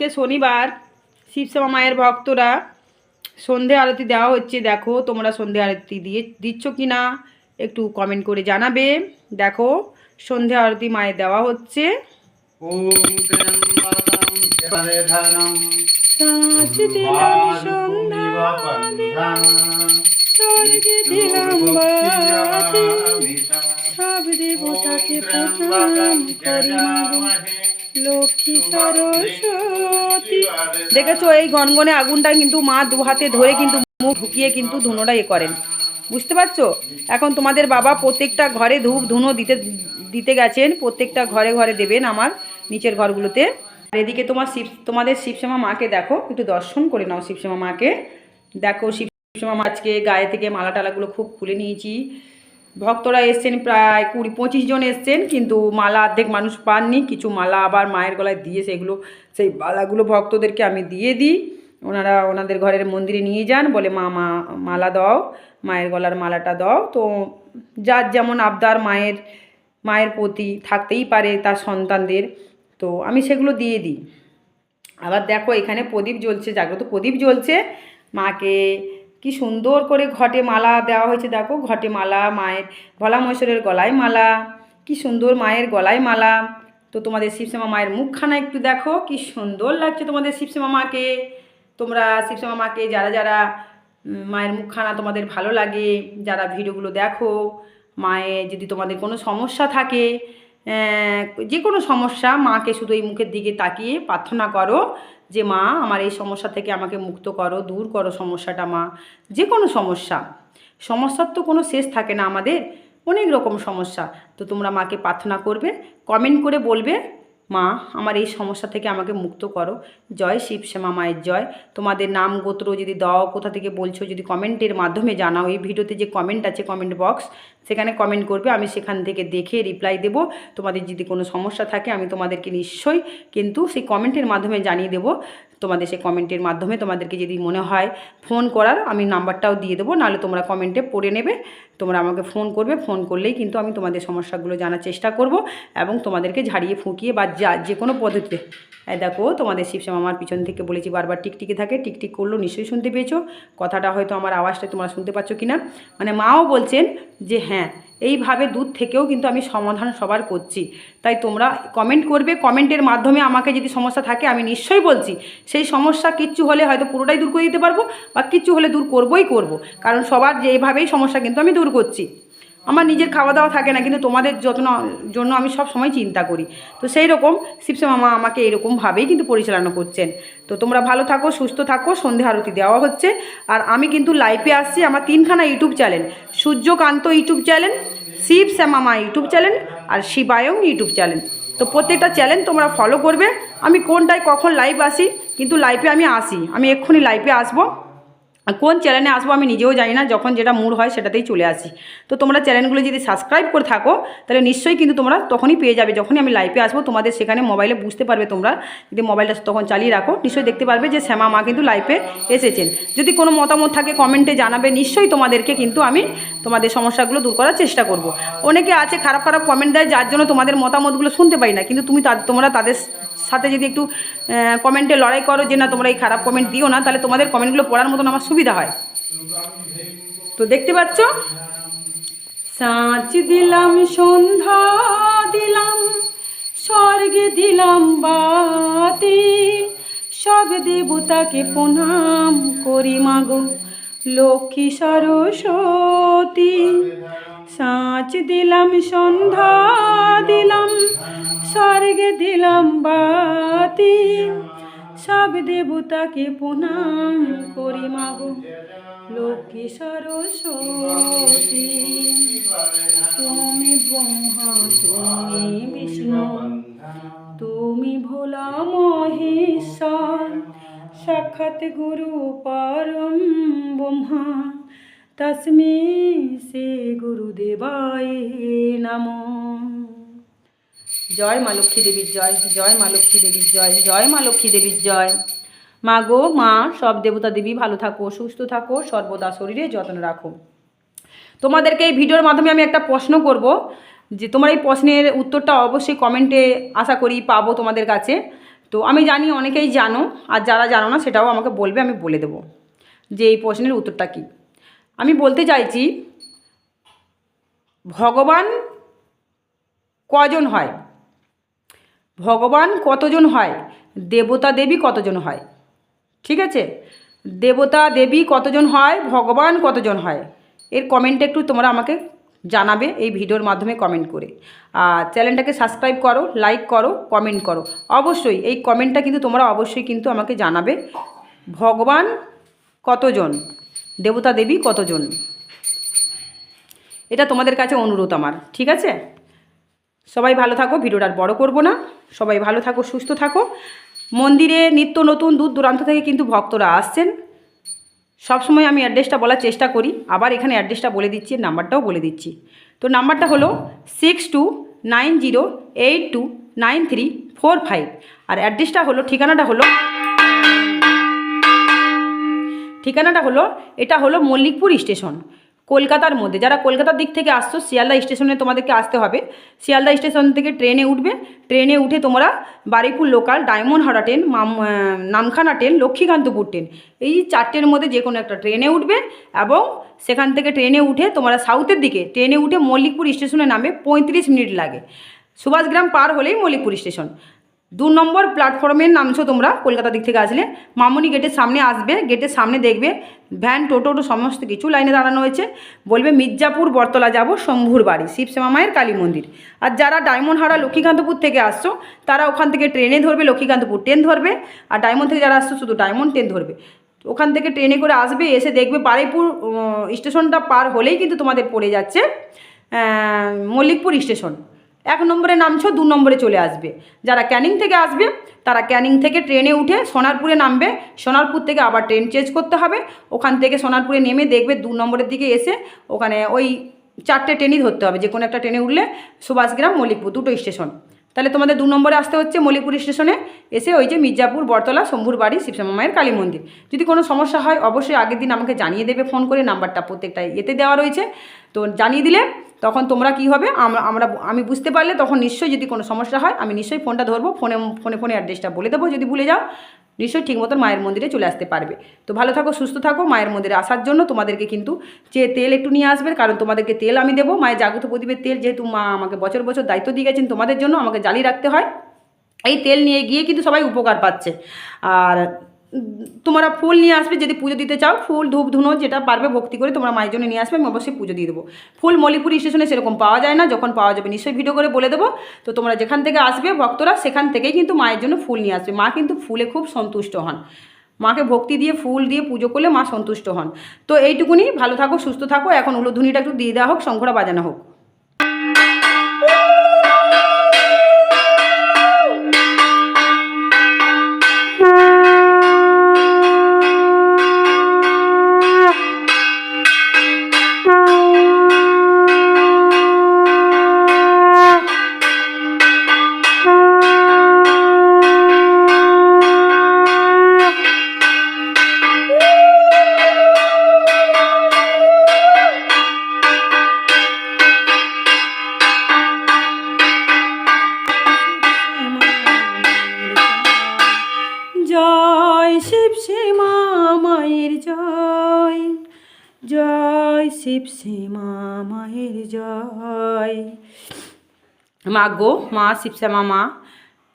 আজকে শনিবার শিবশ্যামা মায়ের ভক্তরা সন্ধে আরতি দেওয়া হচ্ছে। দেখো তোমরা সন্ধে আরতি দিয়ে দিচ্ছ কি না একটু কমেন্ট করে জানাবে। দেখো সন্ধে আরতি মায়ের দেওয়া হচ্ছে। সব দেবতাকে প্রণাম করি লক্ষ্মী সরস্বতী। দেখেছ, এই গনগনে আগুনটা কিন্তু মা দু হাতে ধরে কিন্তু মুখ ঢুকিয়ে কিন্তু ধুনোটা এ করেন। বুঝতে পারছ? এখন তোমাদের বাবা প্রত্যেকটা ঘরে ধূপ ধুনো দিতে দিতে গেছেন। প্রত্যেকটা ঘরে ঘরে দেবেন আমার নিচের ঘরগুলোতে। আর এদিকে তোমার শিব, তোমাদের শিবশ্যামা মাকে দেখো, একটু দর্শন করে নাও শিবশ্যামা মাকে। দেখো, শিবশ্যামা আজকে গায়ে থেকে মালা টালাগুলো খুব খুলে নিয়েছি। ভক্তরা এসছেন প্রায় কুড়ি, পঁচিশ জন এসছেন, কিন্তু মালা অর্ধেক মানুষ পাননি। কিছু মালা আবার মায়ের গলায় দিয়ে সেগুলো, সেই মালাগুলো ভক্তদেরকে আমি দিয়ে দিই। ওনারা ওনাদের ঘরের মন্দিরে নিয়ে যান, বলে, মা মা, মালা দাও, মায়ের গলার মালাটা দাও। তো যার যেমন আবদার মায়ের মায়ের প্রতি থাকতেই পারে তার সন্তানদের, তো আমি সেগুলো দিয়ে দিই। আবার দেখো, এখানে প্রদীপ জ্বলছে, জাগ্রত প্রদীপ জ্বলছে। মাকে কি সুন্দর করে ঘটে মালা দেওয়া হয়েছে, দেখো, ঘটে মালা, মায়ের ভোলা মহেশ্বরের গলায় মালা, কি সুন্দর মায়ের গলায় মালা। তো তোমাদের শিবশ্যামা মায়ের মুখখানা একটু দেখো, কি সুন্দর লাগছে তোমাদের শিবশ্যামা মাকে। তোমরা শিবশ্যামা মাকে, যারা যারা মায়ের মুখখানা তোমাদের ভালো লাগে, যারা ভিডিওগুলো দেখো মায়ের যদি তোমাদের কোনো সমস্যা থাকে যে কোনো সমস্যা মাকে শুধু এই মুখের দিকে তাকিয়ে প্রার্থনা করো যে, মা, আমার এই সমস্যা থেকে আমাকে মুক্ত করো, দূর করো সমস্যাটা, মা। যে কোনো সমস্যা। সমস্যার তো কোনো শেষ থাকে না আমাদের। অনেক রকম সমস্যা। তো তোমরা মাকে প্রার্থনা করবে কমেন্ট করে বলবে মা, আমার এই সমস্যা থেকে আমাকে মুক্ত করো। জয় শিব শ্যামা মায়ের জয়। তোমাদের নাম গোত্র যদি দাও, কোথা থেকে বলছো যদি কমেন্টের মাধ্যমে জানাও। এই ভিডিওতে যে কমেন্ট আছে, কমেন্ট বক্স, সেখানে কমেন্ট করবে। আমি সেখান থেকে দেখে রিপ্লাই দেব। তোমাদের যদি কোনো সমস্যা থাকে, আমি তোমাদেরকে নিশ্চয়ই কিন্তু সেই কমেন্টের মাধ্যমে জানিয়ে দেবো। তোমাদের সেই কমেন্টের মাধ্যমে তোমাদেরকে যদি মনে হয় ফোন করার, আমি নাম্বারটাও দিয়ে দেবো। নাহলে তোমরা কমেন্টে পড়ে নেবে। তোমরা আমাকে ফোন করবে ফোন করলেই কিন্তু আমি তোমাদের সমস্যাগুলো জানার চেষ্টা করব এবং তোমাদেরকে ঝাড়িয়ে ফুঁকিয়ে বা যা, যে কোনো পদ্ধতিতে। দেখো, তোমাদের শিবশ্যাম আমার পিছন থেকে বলেছি বারবার টিকটিকি থাকে, টিকটিক করল, নিশ্চয়ই শুনতে পেয়েছ। কথাটা হয়তো আমার আওয়াজটা তোমরা শুনতে পাচ্ছ কি না মানে মাও বলছেন যে হ্যাঁ এইভাবে দূর থেকেও কিন্তু আমি সমাধান সবার করছি। তাই তোমরা কমেন্ট করবে কমেন্টের মাধ্যমে আমাকে যদি সমস্যা থাকে, আমি নিশ্চয়ই বলছি। সেই সমস্যা কিচ্ছু হলে হয়তো পুরোটাই দূর করে দিতে পারব বা কিচ্ছু হলে দূর করবই করব। কারণ সবার যে, এইভাবেই সমস্যা কিন্তু আমি দূর করছি। আমার নিজের খাওয়া দাওয়া থাকে না, কিন্তু তোমাদের যত্ন, জন্য আমি সব সময় চিন্তা করি। তো সেই রকম শিবসে মামা আমাকে এরকমভাবেই কিন্তু পরিচালনা করছেন। তো তোমরা ভালো থাকো, সুস্থ থাকো, সন্ধে আরতি দেওয়া হচ্ছে। আর আমি কিন্তু লাইভে আসছি আমার তিনখানা YouTube channel Suryakanta YouTube channel Shiv শ্যামামা YouTube channel আর শিবায়ং ইউটিউব চ্যানেল তো প্রত্যেকটা চ্যানেল তোমরা ফলো করবে। আমি কোনটায় কখন লাইভ আসি, কিন্তু লাইভে আমি আসি। আমি এক্ষুনি লাইভে আসব। কোন চ্যানেলে আসব আমি নিজেও জানি না, যখন যেটা মুড হয় সেটাতেই চলে আসি। তো তোমরা চ্যানেলগুলো যদি সাবস্ক্রাইব করে থাকো, তাহলে নিশ্চয়ই কিন্তু তোমরা তখনই পেয়ে যাবে, যখনই আমি লাইভে আসব, তোমাদের সেখানে মোবাইলে বুঝতে পারবে তোমরা, যদি মোবাইলটা তখন চালিয়ে রাখো, নিশ্চয়ই দেখতে পারবে যে শ্যামা মা কিন্তু লাইভে এসেছেন। যদি কোনো মতামত থাকে কমেন্টে জানাবে, নিশ্চয়ই তোমাদেরকে কিন্তু আমি তোমাদের সমস্যাগুলো দূর করার চেষ্টা করব। অনেকে আছে খারাপ খারাপ কমেন্ট দেয়, যার জন্য তোমাদের মতামতগুলো শুনতে পাই না, কিন্তু তুমি তোমরা তাদের সাথে যদি একটু কমেন্টে লড়াই করো যে না, তোমরা এই খারাপ কমেন্ট দিও না, তাহলে তোমাদের কমেন্টগুলো পড়ার মতন আমার সুবিধা হয়। তো দেখতে পাচ্ছ? সাঁচ দিলাম, সন্ধ্যা দিলাম, স্বর্গে দিলাম বাতি, সব দেবতাকে প্রণাম করি মাগো লক্ষ্মী সরস্বতী। সাঁচ দিলাম, সন্ধ্যা দিলাম, স্বর্গে দিলাম বাতি। সব দেবতাকে প্রণাম করি মাগো লক্ষ্মী সরস্বতী, তুমি ব্রহ্মা, তুমি বিষ্ণু, তুমি ভোলা মহেশ্বর, সাক্ষাৎ গুরু পরম ব্রহ্মা। তস্মে সে গুরুদেবায় নমঃ। জয় মা লক্ষ্মী দেবীর জয় জয় মা লক্ষ্মী দেবীর জয় জয় মা লক্ষ্মী দেবীর জয়। মা গো, মা, সব দেবতা দেবী ভালো থাকো, সুস্থ থাকো, সর্বদা শরীরে যত্ন রাখো। তোমাদেরকে এই ভিডিওর মাধ্যমে আমি একটা প্রশ্ন করব, যে তোমার এই প্রশ্নের উত্তরটা অবশ্যই কমেন্টে আশা করি পাবো তোমাদের কাছে। তো আমি জানি অনেকেই জানো, আর যারা জানো না, সেটাও আমাকে বলবে, আমি বলে দেবো যে এই প্রশ্নের উত্তরটা কী। আমি বলতে চাইছি, ভগবান কজন হয়? ভগবান কতজন হয়? দেবতা দেবী কতজন হয়? ঠিক আছে? দেবতা দেবী কতজন হয়? ভগবান কতজন হয়? এর কমেন্টে একটু তোমরা আমাকে জানাবে এই ভিডিওর মাধ্যমে কমেন্ট করে। আর চ্যানেলটাকে সাবস্ক্রাইব করো লাইক করো কমেন্ট করো। অবশ্যই এই কমেন্টটা কিন্তু তোমরা অবশ্যই কিন্তু আমাকে জানাবে। ভগবান কতজন? দেবতা দেবী কতজন? এটা তোমাদের কাছে অনুরোধ আমার, ঠিক আছে? সবাই ভালো থাকো, ভিডিওটা আর বড় করব না। সবাই ভালো থাকো, সুস্থ থাকো। মন্দিরে নিত্য নতুন দূর দূরান্ত থেকে কিন্তু ভক্তরা আসছেন। সবসময় আমি অ্যাড্রেসটা বলার চেষ্টা করি, আবার এখানে অ্যাড্রেসটা বলে দিচ্ছি, নাম্বারটাও বলে দিচ্ছি। তো নাম্বারটা হলো six two nine zero eight two nine three four five আর অ্যাড্রেসটা হলো, ঠিকানাটা হলো ঠিকানাটা হলো, এটা হলো মল্লিকপুর স্টেশন। কলকাতার মধ্যে, যারা কলকাতার দিক থেকে আসছো, শিয়ালদা স্টেশনে তোমাদেরকে আসতে হবে। শিয়ালদা স্টেশন থেকে ট্রেনে উঠবে। ট্রেনে উঠে তোমরা Baruipur local diamond Howrah train মাম নামখানা ট্রেন লক্ষ্মীকান্তপুর ট্রেন এই চারটের মধ্যে যে কোনো একটা ট্রেনে উঠবে এবং সেখান থেকে ট্রেনে উঠে তোমরা সাউথের দিকে ট্রেনে উঠে মল্লিকপুর স্টেশনে নামে পঁয়ত্রিশ মিনিট লাগে। সুভাষগ্রাম পার হলেই মল্লিকপুর স্টেশন। দু নম্বর প্ল্যাটফর্মে নামছো তোমরা কলকাতা দিক থেকে আসলে। মামনি গেটের সামনে আসবে গেটের সামনে দেখবে ভ্যান টোটো টো সমস্ত কিছু লাইনে দাঁড়ানো হয়েছে। বলবে মির্জাপুর বটতলা যাব শম্ভুর বাড়ি শিবশ্যামা মায়ের কালী মন্দির। আর যারা ডায়মন্ড হাওড়া লক্ষ্মীকান্তপুর থেকে আসছো তারা ওখান থেকে ট্রেনে ধরবে লক্ষ্মীকান্তপুর ট্রেন ধরবে। আর ডায়মন্ড থেকে যারা আসছো শুধু ডায়মন্ড ট্রেন ধরবে। ওখান থেকে ট্রেনে করে আসবে এসে দেখবে বারুইপুর উম, স্টেশনটা পার হলেই কিন্তু তোমাদের পড়ে যাচ্ছে মল্লিকপুর স্টেশন এক নম্বরে নামছো, দু নম্বরে চলে আসবে। যারা ক্যানিং থেকে আসবে, তারা ক্যানিং থেকে ট্রেনে উঠে সোনারপুরে নামবে। সোনারপুর থেকে আবার ট্রেন চেঞ্জ করতে হবে। ওখান থেকে সোনারপুরে নেমে দেখবে দু নম্বরের দিকে এসে ওখানে ওই চারটে ট্রেনই ধরতে হবে। যে কোনো একটা ট্রেনে উঠলে সুভাষগ্রাম, মল্লিকপুর, দুটো স্টেশন। তাহলে তোমাদের দু নম্বরে আসতে হচ্ছে মলিপুর স্টেশনে এসে ওই যে মির্জাপুর, বটতলা, শম্ভুর বাড়ি শিবশ্যামা মায়ের কালী মন্দির। যদি কোনো সমস্যা হয়, অবশ্যই আগের দিন আমাকে জানিয়ে দেবে, ফোন করে নাম্বারটা প্রত্যেকটা এতে দেওয়া রয়েছে। তো জানিয়ে দিলে তখন তোমরা কি হবে? আমরা আমরা, আমি বুঝতে পারলে তখন নিশ্চয়ই যদি কোনো সমস্যা হয়, আমি নিশ্চয়ই ফোনটা ধরবো, ফোনে ফোনে ফোনে অ্যাড্রেসটা বলে দেবো, যদি ভুলে যাও। নিশ্চয়ই ঠিক মতন মায়ের মন্দিরে চলে আসতে পারবে। তো ভালো থাকো, সুস্থ থাকো, মায়ের মন্দিরে আসার জন্য তোমাদেরকে কিন্তু যে তেল একটু নিয়ে আসবে, কারণ তোমাদেরকে তেল আমি দেবো। মায়ের জাগত প্রদীপের তেল যেহেতু মা আমাকে বছর বছর দায়িত্ব দিয়ে গেছেন, তোমাদের জন্য আমাকে জ্বালিয়ে রাখতে হয়। এই তেল নিয়ে গিয়ে কিন্তু সবাই উপকার পাচ্ছে। আর তোমরা ফুল নিয়ে আসবে, যদি পুজো দিতে চাও, ফুল, ধূপ, ধুনো, যেটা পারবে ভক্তি করে তোমরা মায়ের জন্য নিয়ে আসবে, আমি অবশ্যই পুজো দিয়ে দেবো। ফুল মলিপুর স্টেশনে সেরকম পাওয়া যায় না, যখন পাওয়া যাবে, নিশ্চয়ই ভিডিও করে বলে দেবো। তো তোমরা যেখান থেকে আসবে, ভক্তরা সেখান থেকেই কিন্তু মায়ের জন্য ফুল নিয়ে আসবে। মা কিন্তু ফুলে খুব সন্তুষ্ট হন। মাকে ভক্তি দিয়ে, ফুল দিয়ে পুজো করলে মা সন্তুষ্ট হন। তো এইটুকুনি, ভালো থাকো, সুস্থ থাকো। এখন উলোধুনিটা একটু দিয়ে দেওয়া হোক শঙ্খরা বাজানো হোক। শিব শ্যামা মায়ের জয়। মা গো, মা শিবশ্যামা মা,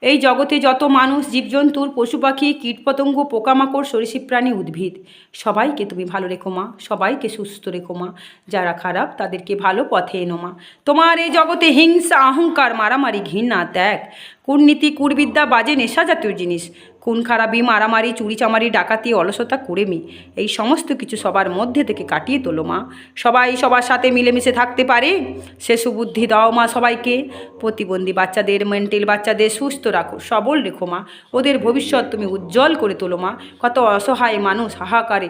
এই জগতে যত মানুষ, জীবজন্তুর, পশু পাখি কীটপতঙ্গ পোকামাকড়, সরীসৃপ প্রাণী উদ্ভিদ, সবাইকে তুমি ভালো রেখো মা, সবাইকে সুস্থ রেখো মা। যারা খারাপ, তাদেরকে ভালো পথে এনো মা। তোমার এই জগতে হিংসা, অহংকার, মারামারি, ঘৃণা, ত্যাগ, কূটনীতি কুরবিদ্যা বাজে, নেশা জাতীয় জিনিস খুন খারাপি মারামারি, চুরিচামারি, ডাকাতি, অলসতা, কুড়েমি এই সমস্ত কিছু সবার মধ্যে থেকে কাটিয়ে তোলো মা। সবাই সবার সাথে মিলেমিশে থাকতে পারে। সে সুবুদ্ধি দাও মা সবাইকে। প্রতিবন্ধী বাচ্চাদের, মেন্টাল বাচ্চাদের সুস্থ রাখো, সবল রেখো মা। ওদের ভবিষ্যৎ তুমি উজ্জ্বল করে তোলো মা। কত অসহায় মানুষ হাহাকারে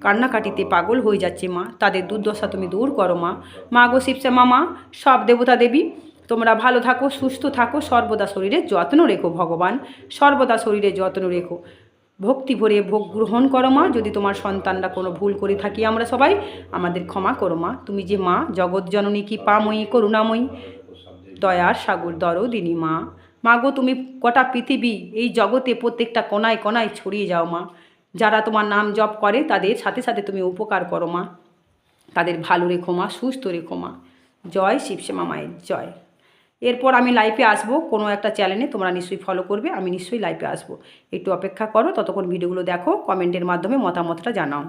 কান্নাকাটিতে পাগল হয়ে যাচ্ছে মা। তাদের দুর্দশা তুমি দূর করো মা। মা গো শিবশ্যামা মা, সব দেবতা দেবী তোমরা ভালো থাকো, সুস্থ থাকো, সর্বদা শরীরের যত্ন রেখো ভগবান, সর্বদা শরীরের যত্ন রেখো। ভক্তি ভরে ভোগ গ্রহণ করো মা, যদি তোমার সন্তানরা কোনো ভুল করে থাকি আমরা সবাই, আমাদের ক্ষমা করো মা। তুমি যে মা, জগৎ জননী কি পাময়ী করুণাময়ী, দয়ার সাগর দরদিনী মা। মা গো, তুমি কটা পৃথিবী, এই জগতে প্রত্যেকটা কোনায় কোনায় ছড়িয়ে যাও মা। যারা তোমার নাম জপ করে, তাদের সাথে সাথে তুমি উপকার করো মা। তাদের ভালো রেখো মা, সুস্থ রেখো মা। জয় শিবশ্যামা মায়ের জয়। এরপর আমি লাইফে আসব, কোনো একটা চ্যানেলে তোমরা নিশ্চয়ই ফলো করবে, আমি নিশ্চয়ই লাইফে আসব। একটু অপেক্ষা করো, ততক্ষণ ভিডিওগুলো দেখো কমেন্টের মাধ্যমে মতামতটা জানাও।